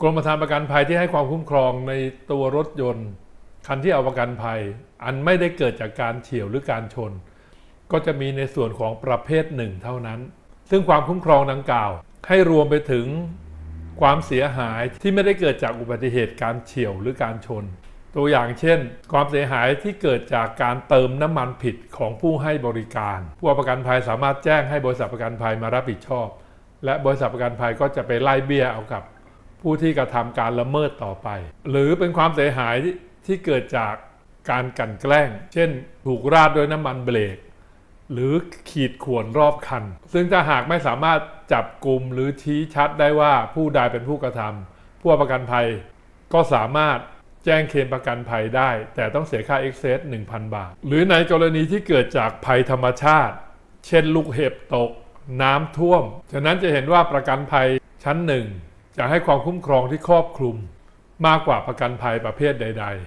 กรมธรรม์ประกันภัยที่ให้ความคุ้มครองในตัวรถยนต์ คันที่เอาประกันภัย อันไม่ได้เกิดจากการเฉียวหรือการชน ก็จะมีในส่วนของประเภทหนึ่งเท่านั้น ซึ่งความคุ้มครองดังกล่าว ให้รวมไปถึงความเสียหายที่ไม่ได้เกิดจากอุบัติเหตุการเฉียวหรือการชน ตัวอย่างเช่น ความเสียหายที่เกิดจากการเติมน้ำมันผิดของผู้ให้บริการ ผู้ประกันภัยสามารถแจ้งให้บริษัทประกันภัยมารับผิดชอบ และบริษัทประกันภัยก็จะไปไล่เบี้ยเอากับ ผู้ที่กระทำการละเมิดต่อไป หรือเป็นความเสียหายที่เกิดจากการกันแกล้ง เช่น ถูกราดด้วยน้ำมันเบรก หรือขีดข่วนรอบคัน ซึ่งถ้าหากไม่สามารถจับกลุ่มหรือชี้ชัดได้ว่าผู้ใดเป็นผู้กระทำผู้ประกันภัยก็สามารถแจ้งเคลมประกันภัยได้ แต่ต้องเสียค่าเอ็กเซส1,000 บาท หรือในกรณีที่เกิดจากภัยธรรมชาติ เช่นลูกเห็บตก น้ำท่วม ฉะนั้นจะเห็นว่าประกันภัยชั้นหนึ่ง จะให้ความคุ้มครองที่ครอบคลุมมากกว่าประกันภัยประเภทใด ๆ